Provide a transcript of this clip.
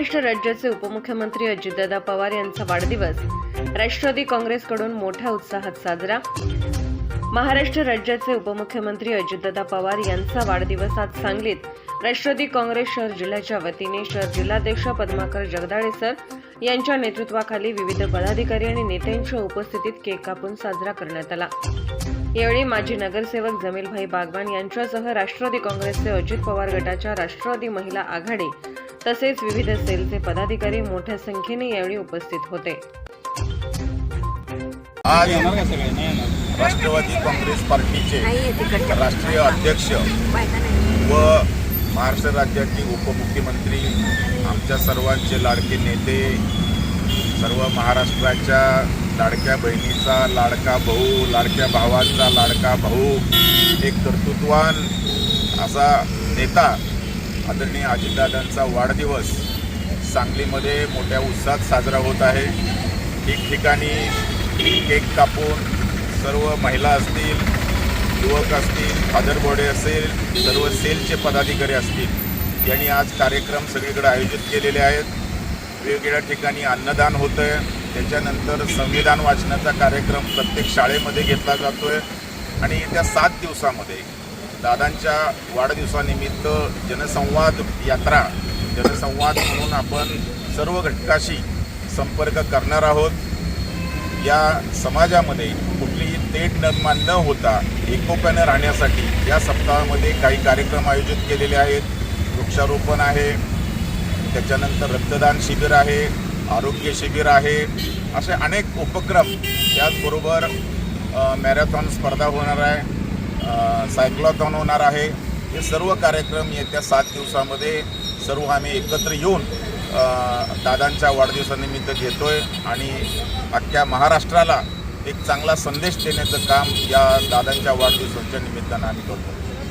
महाराष्ट्र राज्याचे उपमुख्यमंत्री अजितदादा पवार यांचा वाढदिवस. राष्ट्रवादी काँग्रेसकडून मोठ्या उत्साहात साजरा. महाराष्ट्र राज्याचे उपमुख्यमंत्री अजितदादा पवार यांचा वाढदिवस आज सांगलीत. राष्ट्रवादी काँग्रेस शहर जिल्ह्याच्या वतीने शहर जिल्हाध्यक्ष पद्माकर जगदाळे सर यांच्या नेतृत्वाखाली विविध पदाधिकारी आणि नेत्यांच्या उपस्थितीत केक कापून साजरा करण्यात आला. यावेळी माजी नगरसेवक जमीलभाई बागवान यांच्यासह राष्ट्रवादी काँग्रेसचे अजित पवार गटाच्या राष्ट्रवादी महिला आघाडी तसेच विविध सेलचे पदाधिकारी मोठ्या संख्येने यावेळी उपस्थित होते. आज राष्ट्रवादी काँग्रेस पार्टीचे राष्ट्रीय अध्यक्ष व महाराष्ट्र राज्याचे उपमुख्यमंत्री आमच्या सर्वांचे लाडके नेते सर्व महाराष्ट्राच्या लाडक्या बहिणीचा लाडका भाऊ लाडक्या भावाचा लाडका भाऊ एक कर्तृत्वान असा नेता आदरणीय अजितदादांचा वाढदिवस सांगलीमध्ये मोठ्या उत्साहात साजरा होत आहे. ठिकठिकाणी केक कापून सर्व महिला असतील युवक असतील फादर बॉडे असेल सर्व सेलचे पदाधिकारी असतील यांनी आज कार्यक्रम सगळीकडे आयोजित केलेले आहेत. वेगवेगळ्या ठिकाणी अन्नदान होतं आहे त्याच्यानंतर संविधान वाचनाचा कार्यक्रम प्रत्येक शाळेमध्ये घेतला जातो आहे आणि येत्या सात दिवसामध्ये दादांच्या वाढदिवसानिमित्त जनसंवाद यात्रा जनसंवाद म्हणून आपण सर्व घटकाशी संपर्क करणार आहोत. या समाजामध्ये कुठलीही तेट निर्माण न होता एकोप्यानं राहण्यासाठी या सप्ताहामध्ये काही कार्यक्रम आयोजित केलेले आहेत. वृक्षारोपण आहे त्याच्यानंतर रक्तदान शिबिर आहे आरोग्य शिबिर आहे असे अनेक उपक्रम त्याचबरोबर मॅरेथॉन स्पर्धा होणार आहे. सायक्लॉथॉन होणार आहे. हे सर्व कार्यक्रम येत्या सात दिवसामध्ये सर्व आम्ही एकत्र येऊन दादांच्या वाढदिवसानिमित्त घेतो आहे आणि अख्ख्या महाराष्ट्राला एक चांगला संदेश देण्याचं काम या दादांच्या वाढदिवसाच्या निमित्तानं आम्ही करतो